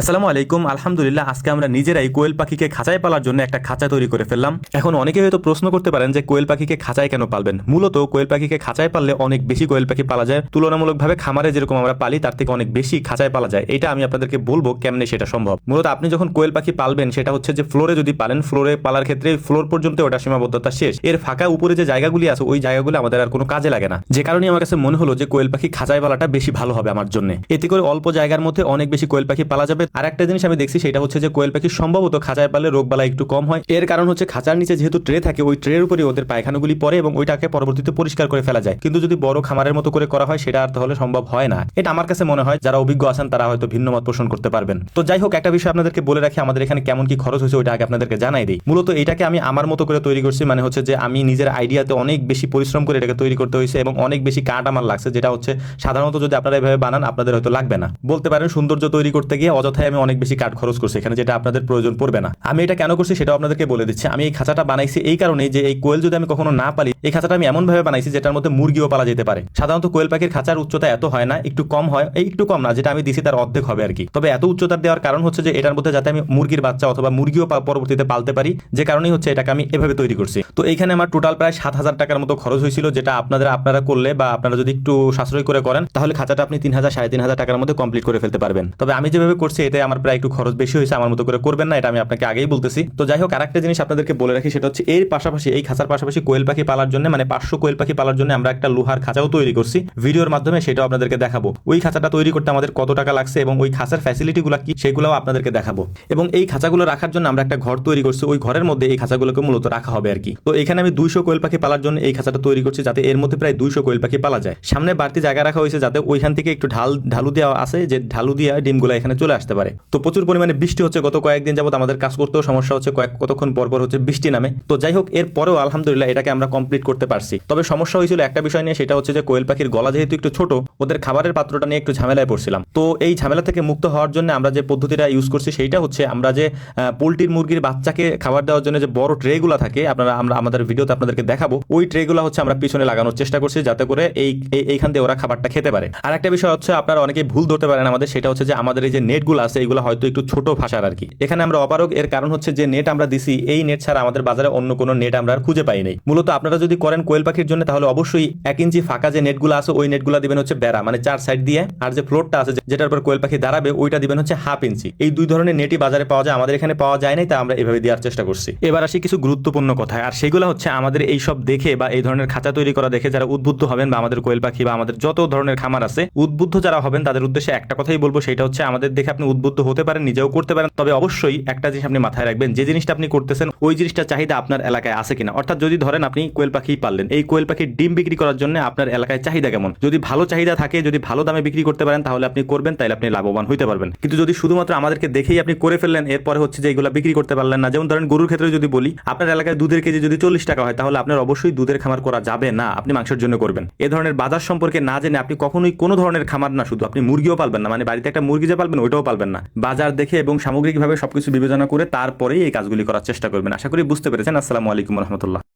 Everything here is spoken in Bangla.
আসসালামু আলাইকুম, আলহামদুলিল্লাহ, আজকে আমরা নিজেরাই কোয়েল পাখিকে খাঁচায় পালার জন্য একটা খাঁচা তৈরি করে ফেললাম। এখন অনেকে হয়তো প্রশ্ন করতে পারেন যে কোয়েল পাখিকে খাঁচায় কেন পালবেন? মূলত কোয়েল পাখিকে খাঁচায় পাললে অনেক বেশি কোয়েল পাখি পালা যায়। তুলনামূলকভাবে খামারে যেরকম আমরা পালি, তার থেকে অনেক বেশি খাঁচায় পালা যায়। এটা আমি আপনাদেরকে বলব কেমনে সেটা সম্ভব। মূলত আপনি যখন কোয়েল পাখি পালবেন, সেটা হচ্ছে যে ফ্লোরে যদি পালেন, ফ্লোরে পালার ক্ষেত্রে ফ্লোর পর্যন্ত ওটা সীমাবদ্ধতা শেষ। এর ফাঁকা উপরে যে জায়গাগুলি আছে, ওই জায়গাগুলো আমাদের আর কোনো কাজে লাগে না। যে কারণে আমার কাছে মনে হলো যে কোয়েল পাখি খাঁচায় পালাটা বেশি ভালো হবে আমার জন্য। এতে করে অল্প জায়গার মধ্যে অনেক বেশি কোয়েল পাখি পালা যাবে আর একটা জিনিস আমি দেখছি, সেটা হচ্ছে যে কোয়েল পাখি সম্ভবত খাঁচায় পালে রোগ বালা একটু কম হয়। এর কারণ হচ্ছে খাঁচার নিচে যেহেতু ট্রে থাকে, ওই ট্রের উপরে ওদের পায়খানাগুলি পড়ে এবং ওইটাকে পরবর্তীতে পরিষ্কার করে ফেলা যায়। কিন্তু যদি বড় খামারের মতো করে করা হয়, সেটা আর তাহলে সম্ভব হয় না। এটা আমার কাছে মনে হয়, যারা অভিজ্ঞ আছেন, তারা হয়তো ভিন্ন মত পোষণ করতে পারবেন। তো যাই হোক, একটা বিষয় আপনাদেরকে বলে রাখি, আমাদের এখানে কেমন কি খরচ হয়েছে, ওইটা আগে আপনাদেরকে জানাই দিই। মূলত এটাকে আমি আমার মতো করে তৈরি করছি মানে হচ্ছে যে আমি নিজের আইডিয়াতে অনেক বেশি পরিশ্রম করে এটাকে তৈরি করতে হয়েছে এবং অনেক বেশি কাঠ আমার লাগছে, যেটা হচ্ছে সাধারণত যদি আপনারা এভাবে বানান, আপনাদের হয়তো লাগবে না। বলতে পারেন, সৌন্দর্য তৈরি করতে গিয়ে অযথায় আমি অনেক বেশি কাঠ খরচ করছি, এখানে যেটা আপনাদের প্রয়োজন পড়বে না। আমি এটা কেন করছি সেটাও আপনাদেরকে বলে দিচ্ছি। আমি এই খাঁচাটা বানাইছি এই কারণেই যে এই কোয়েল যদি আমি কখনো না পালি, এই খাঁচাটা আমি এমন ভাবে বানাইছি যেটার মধ্যে মুরগিও পালা যেতে পারে। সাধারণত কোয়েল পাখির খাঁচার উচ্চতা এত হয় না, একটু কম হয়, এই একটু কম না, যেটা আমি দিছি তার অর্ধেক হবে আর কি। তবে এত উচ্চতার দেওয়ার কারণ হচ্ছে যে এটার মধ্যে যাতে আমি মুরগির বাচ্চা অথবা মুরগিও পরবর্তীতে পালতে পারি, যে কারণেই হচ্ছে এটাকে আমি এভাবে তৈরি করছি। তো এইখানে আমার টোটাল প্রায় সাত হাজার টাকার মতো খরচ হয়েছিল, যেটা আপনাদের আপনারা করলে বা আপনারা যদি একটু সাশ্রয় করে করেন, তাহলে খাঁচাটা আপনি তিন হাজার, সাড়ে তিন হাজার টাকার মধ্যে কমপ্লিট করে ফেলতে পারবেন। তবে আমি যেভাবে করছি এটা আমার প্রায় একটু খরচ বেশি হয়েছে, আমার মতো করে করবেন না, এটা আমি আপনাকে আগেই বলতেছি। তো যাই হোক, আরেকটা জিনিস আপনাদেরকে বলে রাখি, সেটা হচ্ছে এর পাশাপাশি, এই খাঁচার পাশাপাশি কোয়েল পাখি পালার জন্য মানে পাঁচশো কোয়েল পাখি পালার জন্য আমরা একটা লোহার খাঁচাও তৈরি করছি। ভিডিওর মাধ্যমে সেটাও আপনাদেরকে দেখাবো। ওই খাঁচাটা তৈরি করতে আমাদের কত টাকা লাগছে এবং ওই খাঁচার ফ্যাসিলিটি ফ্যাসিলিটিগুলো কি, সেগুলোও আপনাদেরকে দেখাবো। এবং এই খাঁচাগুলো রাখার জন্য আমরা একটা ঘর তৈরি করছি, ওই ঘরের মধ্যে এই খাঁচাগুলোকে মূলত রাখা হবে আর কি। তো এখানে আমি দুইশো কোয়েল পাখি পালার জন্য এই খাঁচাটা তৈরি করছি, যাতে এর মধ্যে প্রায় দুইশো কোয়েল পাখি পালা যায়। সামনে বাড়তি জায়গা রাখা হয়েছে, যাতে ওইখান থেকে একটু ঢাল, ঢালু দেওয়া আছে, যে ঢালু দিয়ে ডিমগুলো এখানে চলে আসতে পারে। তো প্রচুর পরিমাণে বৃষ্টি হচ্ছে গত কয়েকদিন যাবত আমাদের কাজ করতেও সমস্যা হচ্ছে, কয়েক কতক্ষণ পর পর হচ্ছে বৃষ্টি নামে। তো যাই হোক, এর পরেও আলহামদুলিল্লাহ এটাকে আমরা কমপ্লিট করতে পারছি। তবে সমস্যা হয়েছিল একটা বিষয় নিয়ে, সেটা হচ্ছে যে কোয়েল পাখির গলা যেহেতু একটু ছোট, ওদের খাবারের পাত্রটা নিয়ে একটু ঝামেলায় পড়ছিলাম। তো এই ঝামেলা থেকে মুক্ত হওয়ার জন্য আমরা যে পদ্ধতিটা ইউজ করছি, সেইটা হচ্ছে আমরা যে পোলট্রির মুরগির বাচ্চাকে খাবার দেওয়ার জন্য যে বড় ট্রেগুলো থাকে, আপনারা, আমরা, আমাদের ভিডিওতে আপনাদেরকে দেখাবো, ওই ট্রেগুলো হচ্ছে আমরা পিছনে লাগানোর চেষ্টা করছি যাতে করে এই, এই- এইখান দিয়ে ওরা খাবারটা খেতে পারে। আর একটা বিষয় হচ্ছে, আপনারা অনেকেই ভুল ধরতে পারেন আমাদের, সেটা হচ্ছে যে আমাদের এই যে নেটগুলো আছে এইগুলো হয়তো একটু ছোট ভাষার আর কি। এখানে আমরা অপারক এর কারণ হচ্ছে যে নেট আমরা দিছি, এই নেট ছাড়া আমাদের বাজারে অন্য কোনো নেট আমরা খুঁজে পাই নাই। মূলত আপনারা যদি করেন কোয়েল পাখির জন্য, তাহলে অবশ্যই এক ইঞ্চি ফাঁকা যে নেটগুলো আছে, ওই নেটগুলো দিবেন হচ্ছে বেড়া মানে চার সাইড দিয়ে। আর যে ফ্লোরটা আছে যেটার উপর কোয়েল পাখি দাঁড়াবে, ওইটা দিবেন হচ্ছে হাফ ইঞ্চি। এই দুই ধরনের নেটই বাজারে পাওয়া যায়, আমাদের এখানে পাওয়া যায় নাই, তা আমরা এভাবে দেওয়ার চেষ্টা করছি। এবার আসি কিছু গুরুত্বপূর্ণ কথা আর সেগুলো হচ্ছে আমাদের এই সব দেখে বা এই ধরনের খাঁচা তৈরি করা দেখে যারা উদ্বুদ্ধ হবেন, বা আমাদের কোয়েল পাখি বা আমাদের যত ধরনের খামার আছে, উদ্বুদ্ধ যারা হবেন, তাদের উদ্দেশ্যে একটা কথাই বলব, সেটা হচ্ছে আমাদের দেখে আপনি উদ্বুদ্ধ হতে পারেন, নিজেও করতে পারেন। তবে অবশ্যই একটা জিনিস আপনি মাথায় রাখবেন, যে জিনিসটা আপনি করতেছেন, ওই জিনিসটা চাহিদা আপনার এলাকায় আছে কিনা। অর্থাৎ যদি ধরেন আপনি কোয়েল পাখি পাললেন, এই কোয়েল পাখির ডিম বিক্রি করার জন্য আপনার এলাকায় চাহিদা কেমন? যদি ভালো চাহিদা থাকে, যদি ভালো দামে বিক্রি করতে পারেন, তাহলে আপনি করবেন তাহলে আপনি লাভবান হইতে পারবেন। কিন্তু যদি শুধুমাত্র আমাদেরকে দেখেই আপনি করে ফেললেন, এরপরে হচ্ছে যে এগুলো বিক্রি করতে পারলেন না, যেমন ধরেন গরুর ক্ষেত্রে যদি বলি, আপনার এলাকায় দুধের কেজি যদি চল্লিশ টাকা হয়, তাহলে আপনার অবশ্যই দুধের খামার করা যাবে না, আপনি মাংসের জন্য করবেন। এ ধরনের বাজার সম্পর্কে না জেনে আপনি কখনোই কোনো ধরনের খামার না, শুধু আপনি মুরগিও পালবেন না মানে বাড়িতে একটা মুরগি যে পালবেন, ওইটাও পালবেন না। বাজার দেখে এবং সামগ্রিকভাবে সবকিছু বিবেচনা করে তারপরেই এই কাজগুলি করার চেষ্টা করবেন। আশা করি বুঝতে পেরেছেন। আসসালামু আলাইকুম রহমতুল্লাহ।